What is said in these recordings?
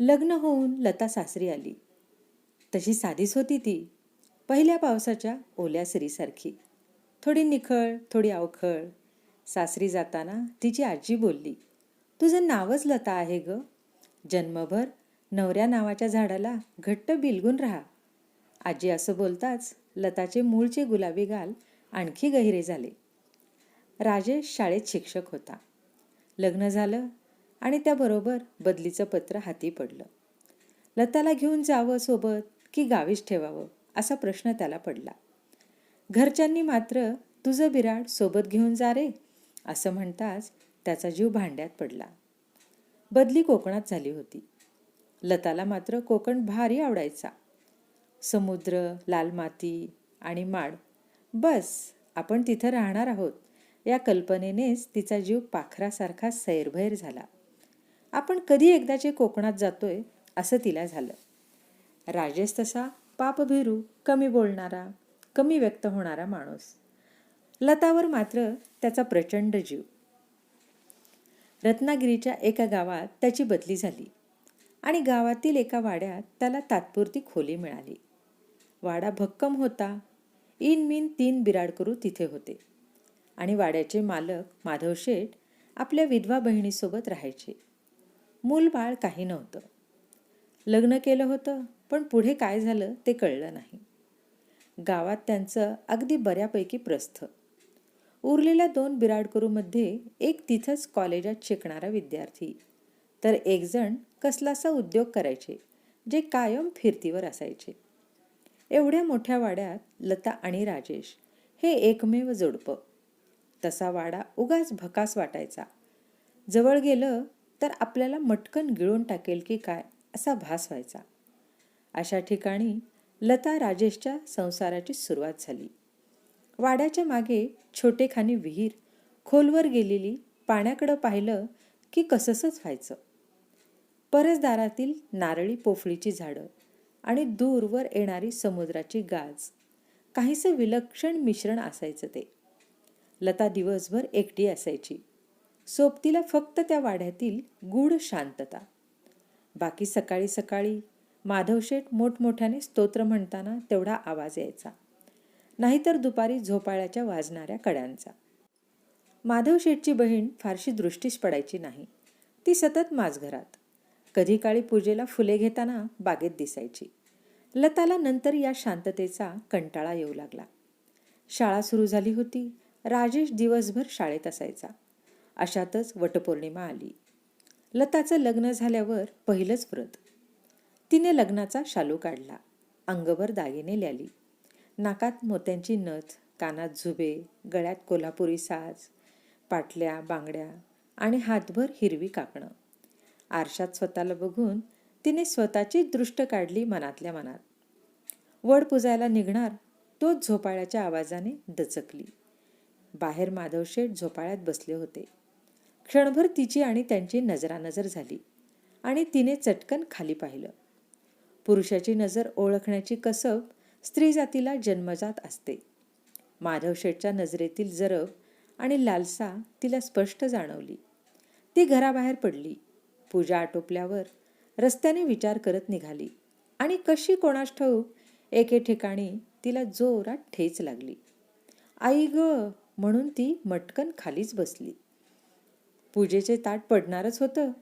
लग्न होऊन लता सासरी आली. तशी साधीच होती ती. पहिल्या पावसाच्या ओल्या सरीसारखी. थोडी निखळ थोडी अवखळ. सासरी जाताना तिची आजी बोलली तुझं नावच लता आहे ग. जन्मभर नवऱ्या नावाच्या झाडाला घट्ट बिलगून राहा. आजी असं बोलताच लताचे मूळचे गुलाबी गाल आणखी गहिरे झाले. राजेश शाळेत शिक्षक होता. लग्न झालं आणि त्याबरोबर बदलीचं पत्र हाती पडलं. लताला घेऊन जावं सोबत की गावीच ठेवावं असा प्रश्न त्याला पडला. घरच्यांनी मात्र तुझं बिराड सोबत घेऊन जा रे असं म्हणताच त्याचा जीव भांड्यात पडला. बदली कोकणात झाली होती. लताला मात्र कोकण भारी आवडायचा. समुद्र लाल माती आणि माड. बस आपण तिथं राहणार आहोत. या कल्पनेनेच तिचा जीव पाखरासारखा सैरभैर झाला. आपण कधी एकदाचे कोकणात जातोय असं तिला झालं. राजेश तसा पापभिरू कमी बोलणारा कमी व्यक्त होणारा माणूस. लतावर मात्र त्याचा प्रचंड जीव. रत्नागिरीच्या एका गावात त्याची बदली झाली आणि गावातील एका वाड्यात त्याला तात्पुरती खोली मिळाली. वाडा भक्कम होता. इन मिन तीन बिराडकरू तिथे होते. आणि वाड्याचे मालक माधव शेठ आपल्या विधवा बहिणीसोबत राहायचे. मूल बाळ काही नव्हतं. लग्न केलं होतं पण पुढे काय झालं ते कळलं नाही. गावात त्यांचं अगदी बऱ्यापैकी प्रस्थ. उरलेल्या दोन बिराडकरूमध्ये एक तिथंच कॉलेजात शिकणारा विद्यार्थी. तर एकजण कसलासा उद्योग करायचे जे कायम फिरतीवर असायचे. एवढ्या मोठ्या वाड्यात लता आणि राजेश हे एकमेव जोडपं. तसा वाडा उगाच भकास वाटायचा. जवळ गेलं तर आपल्याला मटकन गिळून टाकेल की काय असा भास व्हायचा. अशा ठिकाणी लता राजेशच्या संसाराची सुरुवात झाली. वाड्याच्या मागे छोटेखानी विहीर खोलवर गेलेली पाण्याकडं पाहिलं की कसंसंच व्हायचं. परसदारातील नारळी पोफळीची झाडं आणि दूरवर येणारी समुद्राची गाज काहीसं विलक्षण मिश्रण असायचं ते. लता दिवसभर एकटी असायची. सोबतीला फक्त त्या वाड्यातील गूढ शांतता. बाकी सकाळी सकाळी माधवशेठ मोठमोठ्याने स्तोत्र म्हणताना तेवढा आवाज यायचा. नाहीतर दुपारी झोपाळ्याच्या वाजणाऱ्या कड्यांचा. माधवशेठची बहीण फारशी दृष्टीस पडायची नाही. ती सतत माझघरात कधी काळी पूजेला फुले घेताना बागेत दिसायची. लताला नंतर या शांततेचा कंटाळा येऊ लागला. शाळा सुरू झाली होती. राजेश दिवसभर शाळेत असायचा. अशातच वटपौर्णिमा आली. लताचं लग्न झाल्यावर पहिलंच व्रत. तिने लग्नाचा शालू काढला. अंगभर दागिने ल्याली. नाकात मोत्यांची नथ कानात झुबे गळ्यात कोल्हापुरी साज पाटल्या बांगड्या आणि हातभर हिरवी काकणं आरशात स्वतःला बघून तिने स्वतःची दृष्ट काढली मनातल्या मनात. वड पुजायला निघणार तोच झोपाळ्याच्या आवाजाने दचकली. बाहेर माधवशेठ झोपाळ्यात बसले होते. क्षणभर तिची आणि त्यांची नजरानजर झाली आणि तिने चटकन खाली पाहिलं. पुरुषाची नजर ओळखण्याची कसब स्त्री जातीला जन्मजात असते. माधवशेठच्या नजरेतील जरब आणि लालसा तिला स्पष्ट जाणवली. ती घराबाहेर पडली. पूजा आटोपल्यावर रस्त्याने विचार करत निघाली आणि कशी कोणास ठाऊक एके ठिकाणी तिला जोरात ठेच लागली. आई ग म्हणून ती मटकन खालीच बसली. पूजेचे ताट पडणारच होतं.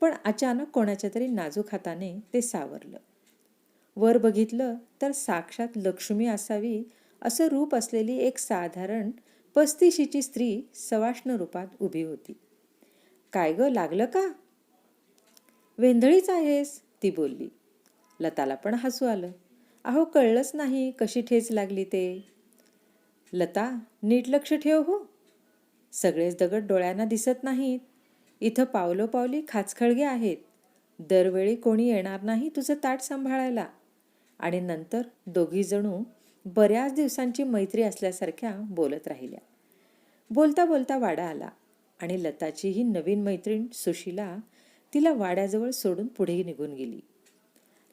पण अचानक कोणाच्या तरी नाजूक हाताने ते सावरलं. वर बघितलं तर साक्षात लक्ष्मी असावी असं रूप असलेली एक साधारण पस्तीशीची स्त्री सवाष्ण रूपात उभी होती. काय ग लागलं का? वेंधळीच आहेस ती बोलली. लताला पण हसू आलं. अहो कळलंच नाही कशी ठेच लागली ते. लता नीट लक्ष ठेव हो. सगळेच दगड डोळ्यांना दिसत नाहीत. इथं पावलोपावली खाचखळगे आहेत. दरवेळी कोणी येणार नाही तुझं ताट सांभाळायला. आणि नंतर दोघी जणू बऱ्याच दिवसांची मैत्री असल्यासारख्या बोलत राहिल्या. बोलता बोलता वाडा आला आणि लताची ही नवीन मैत्रीण सुशीला तिला वाड्याजवळ सोडून पुढे निघून गेली.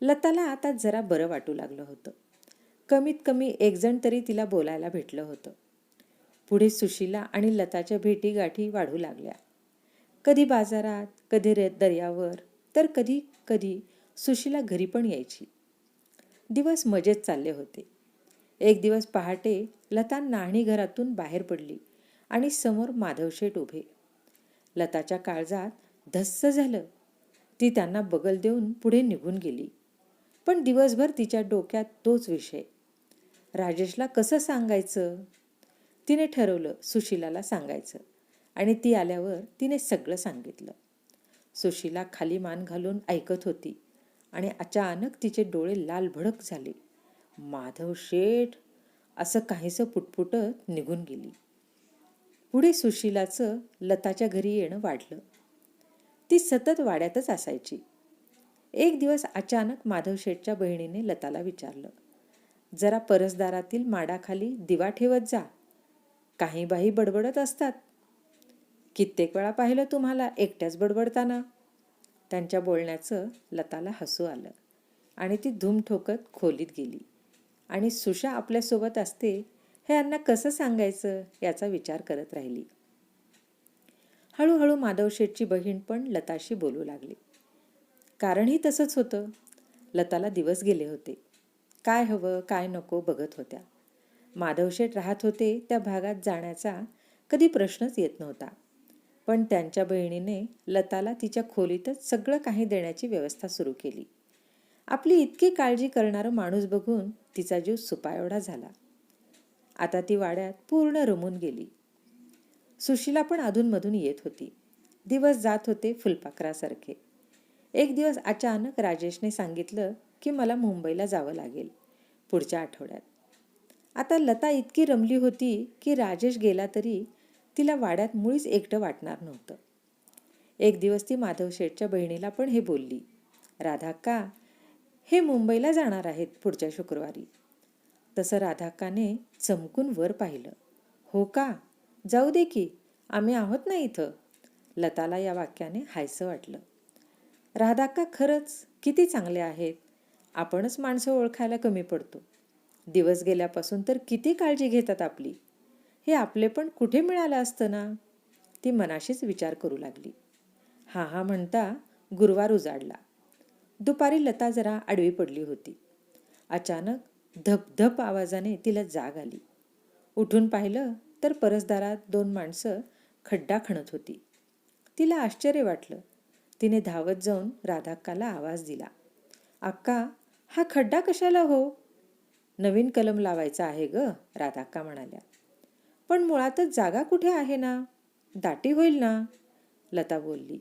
लताला आता जरा बरं वाटू लागलं होतं. कमीत कमी एकजण तरी तिला बोलायला भेटलं होतं. पुढे सुशीला आणि लताच्या भेटी गाठी वाढू लागल्या. कधी बाजारात कधी रे दर्यावर तर कधी कधी सुशीला घरी पण यायची. दिवस मजेत चालले होते. एक दिवस पहाटे लता नाणी घरातून बाहेर पडली आणि समोर माधवशेठ उभे. लताच्या काळजात धस्स झालं. ती त्यांना बगल देऊन पुढे निघून गेली. पण दिवसभर तिच्या डोक्यात तोच विषय. राजेशला कसं सांगायचं? तिने ठरवलं सुशिलाला सांगायचं. आणि ती आल्यावर तिने सगळं सांगितलं. सुशिला खाली मान घालून ऐकत होती आणि अचानक तिचे डोळे लाल भडक झाले. माधव शेठ असं काहीसं पुटपुटत निघून गेली. पुढे सुशिलाचं लताच्या घरी येणं वाढलं. ती सतत वाड्यातच असायची. एक दिवस अचानक माधव शेठच्या बहिणीने लताला विचारलं जरा परसदारातील माडाखाली दिवा ठेवत जा. काही बाई बडबडत असतात. कित्येक वेळा पाहिलं तुम्हाला एकट्याच बडबडताना. त्यांच्या बोलण्याचं लताला हसू आलं आणि ती धूम ठोकत खोलीत गेली. आणि सुशा आपल्यासोबत असते हे यांना कसं सांगायचं याचा विचार करत राहिली. हळूहळू माधव शेठची बहीण पण लताशी बोलू लागली. कारणही तसंच होतं. लताला दिवस गेले होते. काय हवं काय नको बघत होत्या. माधवशेठ राहत होते त्या भागात जाण्याचा कधी प्रश्नच येत नव्हता. पण त्यांच्या बहिणीने लताला तिच्या खोलीतच सगळं काही देण्याची व्यवस्था सुरू केली. आपली इतकी काळजी करणारं माणूस बघून तिचा जीव सुपाएवढा झाला. आता ती वाड्यात पूर्ण रमून गेली. सुशीला पण अधूनमधून येत होती. दिवस जात होते फुलपाखरासारखे. एक दिवस अचानक राजेशने सांगितलं की मला मुंबईला जावं लागेल पुढच्या आठवड्यात. आता लता इतकी रमली होती की राजेश गेला तरी तिला वाड्यात मुळीच एकटं वाटणार नव्हतं. एक दिवस ती माधव शेठच्या बहिणीला पण हे बोलली राधाक्का हे मुंबईला जाणार आहेत पुढच्या शुक्रवारी. तसं राधाक्काने चमकून वर पाहिलं हो का? जाऊ दे की आम्ही आहोत ना इथं. लताला या वाक्याने हायसं वाटलं राधाक्का खरंच किती चांगले आहेत. आपणच माणसं ओळखायला कमी पडतो. दिवस गेल्यापासून तर किती काळजी घेतात आपली? हे आपले पण कुठे मिळालं असतं ना? ती मनाशीच विचार करू लागली. हा हा म्हणता गुरुवार उजाडला. दुपारी लता जरा आडवी पडली होती. अचानक धपधप आवाजाने तिला जाग आली. उठून पाहिलं तर परसदारात दोन माणसं खड्डा खणत होती. तिला आश्चर्य वाटलं. तिने धावत जाऊन राधाक्काला आवाज दिला. अक्का हा खड्डा कशाला हो? नवीन कलम लावायचा आहे ग राधाक्का म्हणाल्या. पण मुळातच जागा कुठे आहे ना? दाटी होईल ना? लता बोलली.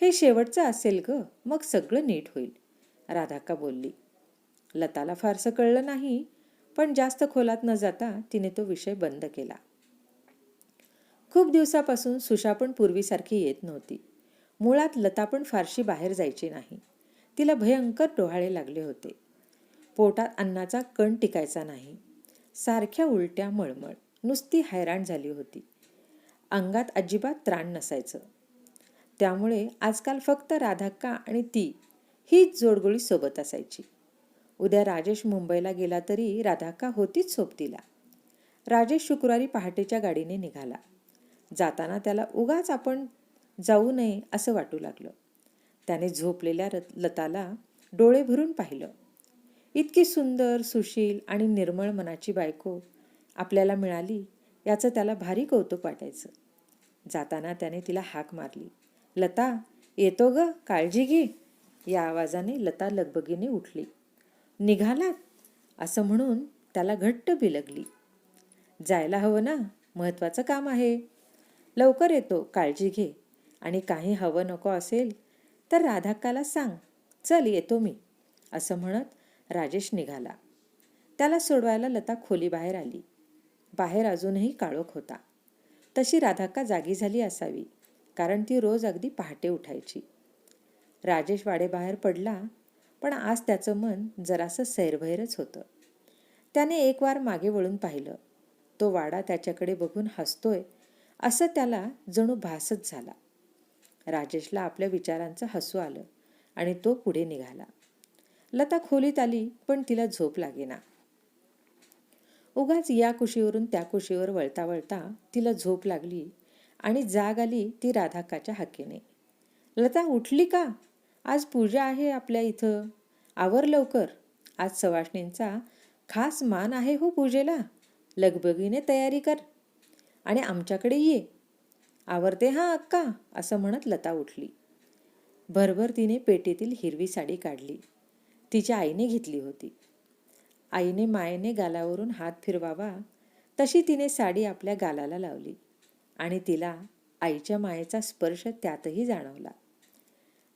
हे शेवटचं असेल ग मग सगळं नीट होईल राधाक्का बोलली. लताला फारसं कळलं नाही पण जास्त खोलात न जाता तिने तो विषय बंद केला. खूप दिवसापासून सुशा पण पूर्वीसारखी येत नव्हती. मुळात लता पण फारशी बाहेर जायची नाही. तिला भयंकर डोहाळे लागले होते. पोटात अन्नाचा कण टिकायचा नाही. सारख्या उलट्या मळमळ. नुसती हैराण झाली होती. अंगात अजिबात त्राण नसायचं. त्यामुळे आजकाल फक्त राधाक्का आणि ती हीच जोडगोळी सोबत असायची. उद्या राजेश मुंबईला गेला तरी राधाक्का होतीच सोबतीला. राजेश शुक्रवारी पहाटेच्या गाडीने निघाला. जाताना त्याला उगाच आपण जाऊ नये असं वाटू लागलं. त्याने झोपलेल्या लताला डोळे भरून पाहिलं. इतकी सुंदर सुशील आणि निर्मळ मनाची बायको आपल्याला मिळाली याचं त्याला भारी कौतुक वाटायचं. जाताना त्याने तिला हाक मारली. लता येतो ग काळजी घे. या आवाजाने लता लगबगीने उठली. निघालात? असं म्हणून त्याला घट्ट बिलगली. जायला हवं ना? महत्त्वाचं काम आहे. लवकर येतो काळजी घे. आणि काही हवं नको असेल तर राधाक्काला सांग. चल येतो मी. असं म्हणत राजेश निघाला. त्याला सोडवायला लता खोली बाहेर आली. बाहेर अजूनही काळोख होता. तशी राधाका जागी झाली असावी कारण ती रोज अगदी पहाटे उठायची. राजेश वाडेबाहेर पडला पण आज त्याचं मन जरासं सैरभैरच होतं. त्याने एक वार मागे वळून पाहिलं. तो वाडा त्याच्याकडे बघून हसतोय असं त्याला जणू भासच झाला. राजेशला आपल्या विचारांचं हसू आलं आणि तो पुढे निघाला. लता खोलीत आली पण तिला झोप लागेना. उगाच या कुशीवरून त्या कुशीवर वळता वळता तिला झोप लागली आणि जाग आली ती राधाकाच्या हाकेने. लता उठली का? आज पूजा आहे आपल्या इथं. आवर लवकर. आज सवाष्णींचा खास मान आहे हो पूजेला. लगबगीने तयारी कर. आणि आमच्याकडे ये. आवरते हा अक्का असं म्हणत लता उठली. भरभर तिने पेटीतील हिरवी साडी काढली. तिच्या आईने घेतली होती. आईने मायेने गालावरून हात फिरवावा तशी तिने साडी आपल्या गालाला लावली आणि तिला आईच्या मायेचा स्पर्श त्यातही जाणवला.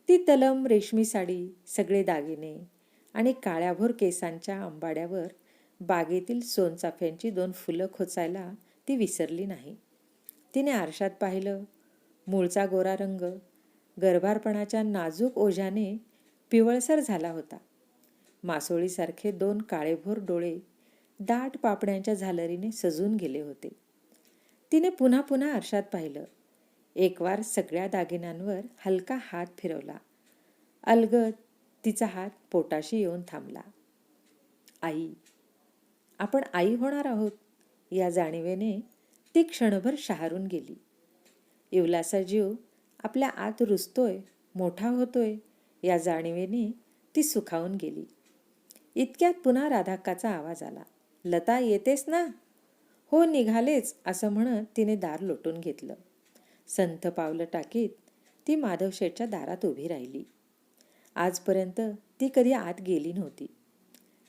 ती तलम रेशमी साडी सगळे दागिने आणि काळ्याभोर केसांच्या आंबाड्यावर बागेतील सोनचाफ्यांची दोन फुलं खोचायला ती विसरली नाही. तिने आरशात पाहिलं मूळचा गोरा रंग गर्भारपणाच्या नाजूक ओझ्याने पिवळसर झाला होता. मासोळीसारखे दोन काळेभोर डोळे दाट पापड्यांच्या झालरीने सजून गेले होते. तिने पुन्हा पुन्हा आरशात पाहिलं. एक वार सगळ्या दागिन्यांवर हलका हात फिरवला. अलगद तिचा हात पोटाशी येऊन थांबला. आई आपण आई होणार आहोत. या जाणीवेने ती क्षणभर शहारून गेली. इवलासा जीव आपल्या आत रुजतोय मोठा होतोय. या जाणीवेने ती सुखावून गेली. इतक्यात पुन्हा राधाक्काचा आवाज आला. लता येतेस ना? हो निघालेच असं म्हणत तिने दार लोटून घेतलं. संथ पावलं टाकीत ती माधवशेठच्या दारात उभी राहिली. आजपर्यंत ती कधी आत गेली नव्हती.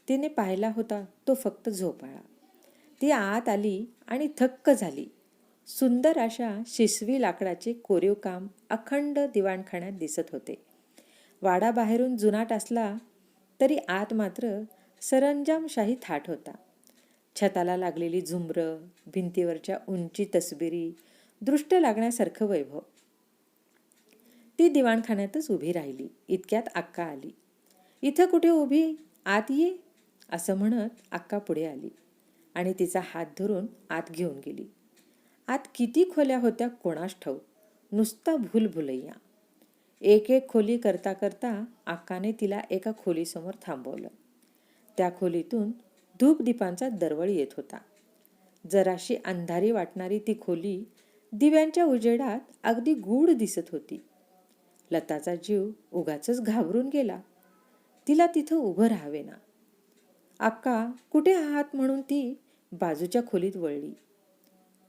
तिने पाहिला होता तो फक्त झोपाळा. ती आत आली आणि थक्क झाली. सुंदर अशा शिसवी लाकडाचे कोरीव काम अखंड दिवाणखाण्यात दिसत होते. वाडा बाहेरून जुनाट असला तरी आत मात्र सरंजामशाही थाट होता. छताला लागलेली झुंबरं भिंतीवरच्या उंची तसबिरी दृष्ट लागण्यासारखं वैभव. ती दिवाणखान्यातच उभी राहिली. इतक्यात अक्का आली. इथं कुठे उभी? आत ये असं म्हणत अक्का पुढे आली आणि तिचा हात धरून आत घेऊन गेली. आत किती खोल्या होत्या कोणास ठाऊक. नुसता भूल भुलैया. एक एक खोली करता करता अक्काने तिला एका खोलीसमोर थांबवलं. त्या खोलीतून धूपदीपांचा दरवळ येत होता. जराशी अंधारी वाटणारी ती खोली दिव्यांच्या उजेडात अगदी गूढ दिसत होती. लताचा जीव उगाच घाबरून गेला. तिला तिथं उभं राहावे ना अक्का कुठे आहात म्हणून ती बाजूच्या खोलीत वळली.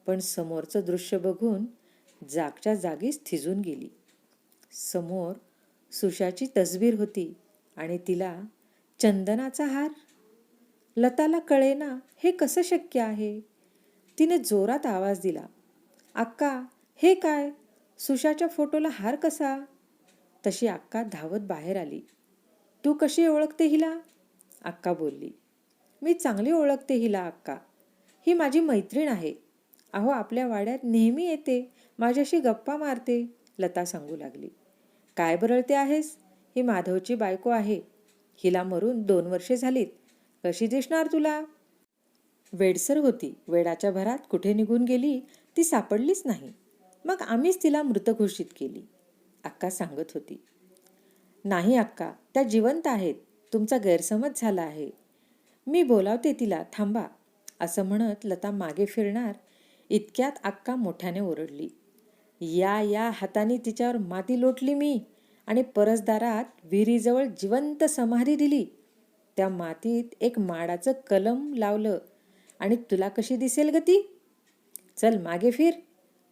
पण समोरचं दृश्य बघून जागच्या जागीच थिजून गेली. समोर सुशाची तसबीर होती आणि तिला चंदनाचा हार? लताला कळेना हे कसं शक्य आहे? तिने जोरात आवाज दिला अक्का हे काय? सुशाच्या फोटोला हार कसा? तशी अक्का धावत बाहेर आली तू कशी ओळखते हिला? अक्का बोलली मी चांगली ओळखते हिला अक्का. ही माझी मैत्रीण आहे. अहो आपल्या वाड्यात नेहमी येते माझ्याशी गप्पा मारते लता सांगू लागली. काय बरळते आहेस? ही माधवची बायको आहे. हिला मरून दोन वर्षे झालीत. कशी दिसणार तुला? वेडसर होती. वेडाच्या भरात कुठे निघून गेली ती सापडलीच नाही. मग आम्हीच तिला मृत घोषित केली. अक्का सांगत होती. नाही अक्का त्या जिवंत आहेत. तुमचा गैरसमज झाला आहे. मी बोलावते तिला थांबा. असं म्हणत लता मागे फिरणार. इतक्यात अक्का मोठ्याने ओरडली. या या हाताने तिच्यावर माती लोटली मी आणि परसदारात विहिरीजवळ जिवंत समाधी दिली. त्या मातीत एक माडाचं कलम लावलं. आणि तुला कशी दिसेल ग ती? चल मागे फिर.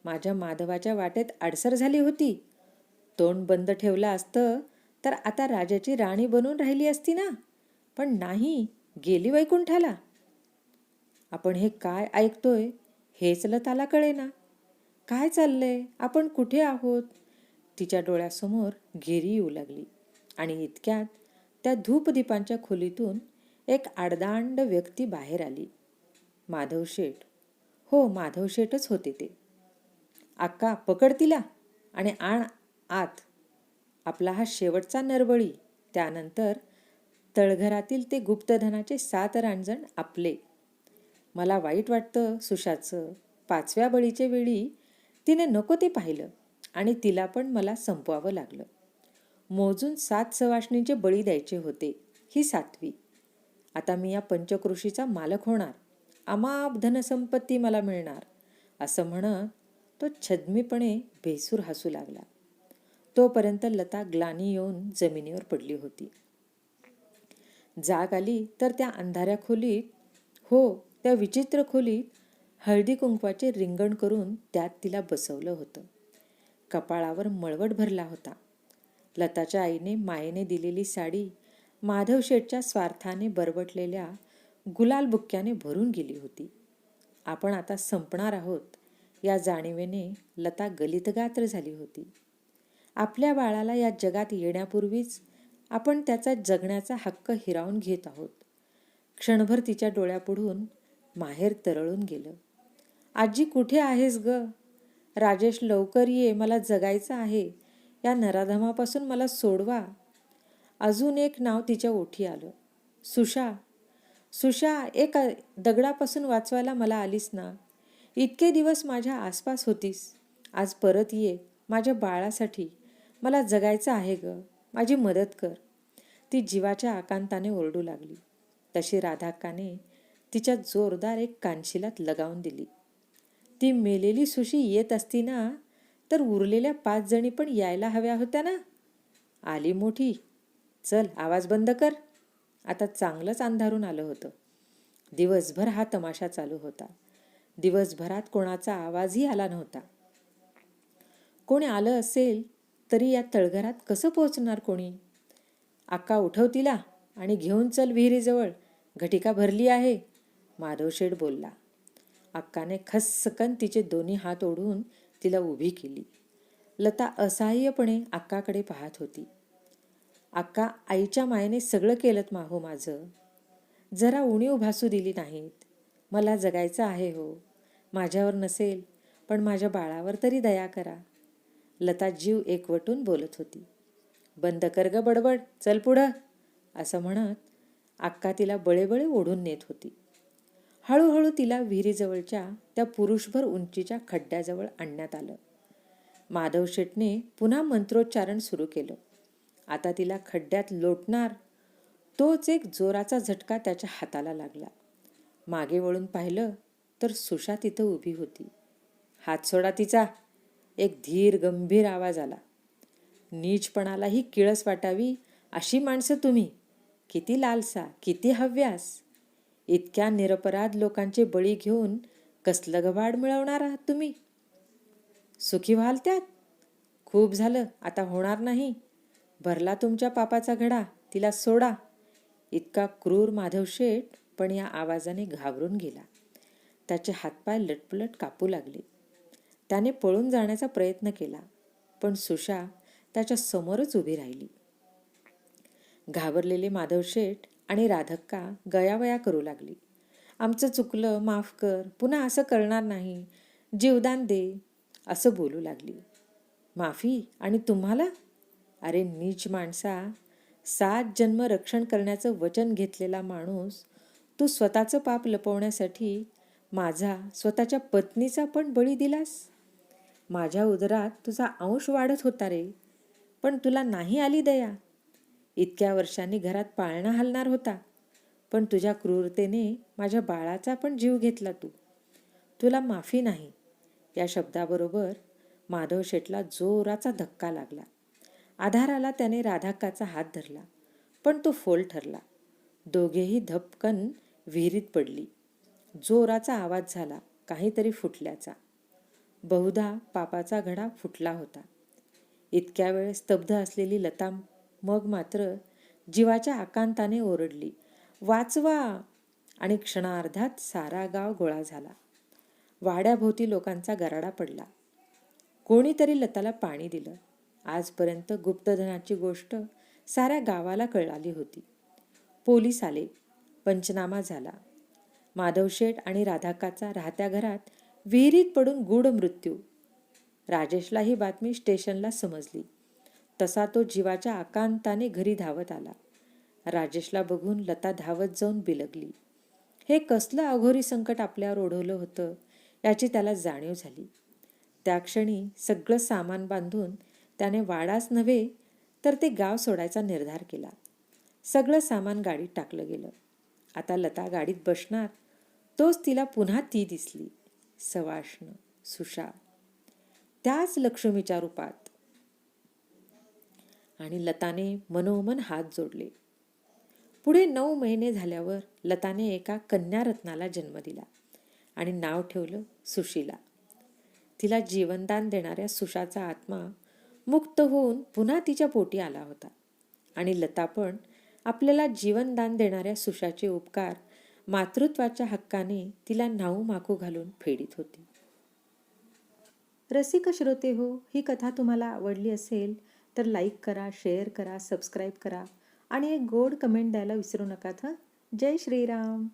माझ्या माधवाच्या वाटेत अडसर झाली होती. तोंड बंद ठेवलं असतं तर आता राजाची राणी बनून राहिली असती ना? पण नाही गेली वैकुंठाला. आपण हे काय ऐकतोय हेच लताला कळेना. काय चाललंय? आपण कुठे आहोत? तिच्या डोळ्यासमोर घेरी येऊ लागली. आणि इतक्यात त्या धूपदीपांच्या खोलीतून एक आडदांड व्यक्ती बाहेर आली. माधव शेठ. हो माधव शेठच होते ते. अक्का पकड तिला आणि आण आत. आपला हा शेवटचा नरबळी. त्यानंतर तळघरातील ते गुप्तधनाचे सात रांजण आपले. मला वाईट वाटतं सुशाचं. पाचव्या बळीच्या वेळी तिने नको ते पाहिलं आणि तिला पण मला संपवावं लागलं. मोजून सात सवाष्णींचे बळी द्यायचे होते ही सातवी. आता मी या पंचकृषीचा मालक होणार. अमाप धनसंपत्ती मला मिळणार. असं म्हणत तो छद्मीपणे भेसूर हसू लागला. तोपर्यंत लता ग्लानी येऊन जमिनीवर पडली होती. जाग आली तर त्या अंधाऱ्या खोलीत हो त्या विचित्र खोलीत हळदी कुंकवाचे रिंगण करून त्यात तिला बसवलं होतं. कपाळावर मळवट भरला होता. लताच्या आईने मायेने दिलेली साडी माधव शेठच्या स्वार्थाने बरबटलेल्या गुलाल बुक्क्याने भरून गेली होती. आपण आता संपणार आहोत या जाणीवेने लता गलितगात्र झाली होती. आपल्या बाळाला या जगात येण्यापूर्वीच आपण त्याचा जगण्याचा हक्क हिरावून घेत आहोत. क्षणभर तिच्या डोळ्यापुढून माहेर तरळून गेलं. आजी कुठे आहेस ग? राजेश लवकर ये मला जगायचं आहे. या नराधमापासून मला सोडवा. अजून एक नाव तिच्या ओठी आलं. सुषा सुषा एक दगडापासून वाचवायला मला आलीस ना? इतके दिवस माझ्या आसपास होतीस. आज परत ये माझ्या बाळासाठी. मला जगायचं आहे ग. माझी मदत कर. ती जीवाच्या आकांताने ओरडू लागली. तशी राधाक्काने तिच्या जोरदार एक कानशिलात लगावून दिली. ती मेलेली सुशी येत असती ना तर उरलेल्या पाच जणी पण यायला हव्या होत्या ना. आली मोठी. चल आवाज बंद कर. आता चांगलंच अंधारून आलं होतं. दिवसभर हा तमाशा चालू होता. दिवसभरात कोणाचा आवाजही आला नव्हता. कोणी आलं असेल तरी या तळघरात कसं पोहोचणार कोणी? आक्का उठव तिला आणि घेऊन चल विहिरीजवळ. घटिका भरली आहे. माधवशेठ बोलला. अक्काने खस्सकन तिचे दोन्ही हात ओढून तिला उभी केली. लता असहाय्यपणे अक्काकडे पाहत होती. अक्का आईच्या मायेने सगळं केलं माहो माझं. जरा उणीव भासू दिली नाहीत. मला जगायचं आहे हो. माझ्यावर नसेल पण माझ्या बाळावर तरी दया करा. लता जीव एकवटून बोलत होती. बंद कर ग बडबड चल पुढं असं म्हणत अक्का तिला बळेबळे ओढून नेत होती. हळूहळू तिला विहिरीजवळच्या त्या पुरुषभर उंचीच्या खड्ड्याजवळ आणण्यात आलं. माधव शेटने पुन्हा मंत्रोच्चारण सुरू केलं. आता तिला खड्ड्यात लोटणार तोच एक जोराचा झटका त्याच्या हाताला लागला. मागे वळून पाहिलं तर सुषा तिथं उभी होती. हात सोडा तिचा एक धीर गंभीर आवाज आला. नीचपणालाही किळस वाटावी अशी माणसं तुम्ही. किती लालसा किती हव्यास. इतक्या निरपराध लोकांचे बळी घेऊन कसलं गबाड मिळवणार आहात तुम्ही? सुखी व्हाल त्यात? खूप झालं आता होणार नाही. भरला तुमच्या पापाचा घडा तिला सोडा. इतका क्रूर माधव शेठ पण या आवाजाने घाबरून गेला. त्याचे हातपाय लटपलट कापू लागले. त्याने पळून जाण्याचा प्रयत्न केला पण सुषा त्याच्या समोरच उभी राहिली. घाबरलेले माधव शेठ आणि राधक्का गयावया करू लागली. आमचं चुकलं माफ कर पुन्हा असं करणार नाही. जीवदान दे असं बोलू लागली. माफी? आणि तुम्हाला? अरे नीच माणसा सात जन्म रक्षण करण्याचं वचन घेतलेला माणूस तू स्वतःचं पाप लपवण्यासाठी माझा स्वतःच्या पत्नीचा पण बळी दिलास? माझ्या उदरात तुझा अंश वाढत होता रे पण तुला नाही आली दया. इतक्या वर्षांनी घरात पाळणा हलणार होता. पण तुझ्या क्रूरतेने माझ्या बाळाचा पण जीव घेतला तू. तुला माफी नाही. या शब्दाबरोबर माधव शेटला जोराचा धक्का लागला. आधाराला त्याने राधाक्काचा हात धरला पण तो फोल ठरला. दोघेही धपकन विहिरीत पडली. जोराचा आवाज झाला काहीतरी फुटल्याचा. बहुधा पापाचा घडा फुटला होता. इतक्या वेळ स्तब्ध असलेली लता मग मात्र जीवाच्या आकांताने ओरडली. वाचवा. आणि क्षणार्धात सारा गाव गोळा झाला. वाड्याभोवती लोकांचा गराडा पडला. कोणीतरी लताला पाणी दिलं. आजपर्यंत गुप्तधनाची गोष्ट साऱ्या गावाला कळाली होती. पोलीस आले. पंचनामा झाला. माधवशेठ आणि राधाकाचा राहत्या घरात विहिरीत पडून गूढ मृत्यू. राजेशला ही बातमी स्टेशनला समजली. तसा तो जीवाच्या आकांताने घरी धावत आला. राजेशला बघून लता धावत जाऊन बिलगली. हे कसलं अघोरी संकट आपल्यावर ओढवलं होतं याची त्याला जाणीव झाली. त्या क्षणी सगळं सामान बांधून त्याने वाडाच नव्हे तर ते गाव सोडायचा निर्धार केला. सगळं सामान गाडीत टाकलं गेलं. आता लता गाडीत बसणार तोच तिला पुन्हा ती दिसली. सवाष्ण सुषा त्याच लक्ष्मीच्या रूपात आणि लताने मनोमन हात जोडले. पुढे नऊ महिने झाल्यावर लताने एका कन्यारत्नाला जन्म दिला आणि नाव ठेवलं सुशीला. तिला जीवनदान देणाऱ्या सुशाचा आत्मा मुक्त होऊन पुन्हा तिच्या पोटी आला होता आणि लता पण आपल्याला जीवनदान देणाऱ्या सुशाचे उपकार मातृत्वाच्या हक्काने तिला नाऊ माकू घालून फेडीत होती. रसिक श्रोते हो ही कथा तुम्हाला आवडली असेल तर लाईक करा शेअर करा सबस्क्राईब करा. आणि एक गोड कमेंट द्यायला विसरू नका हं? जय श्रीराम.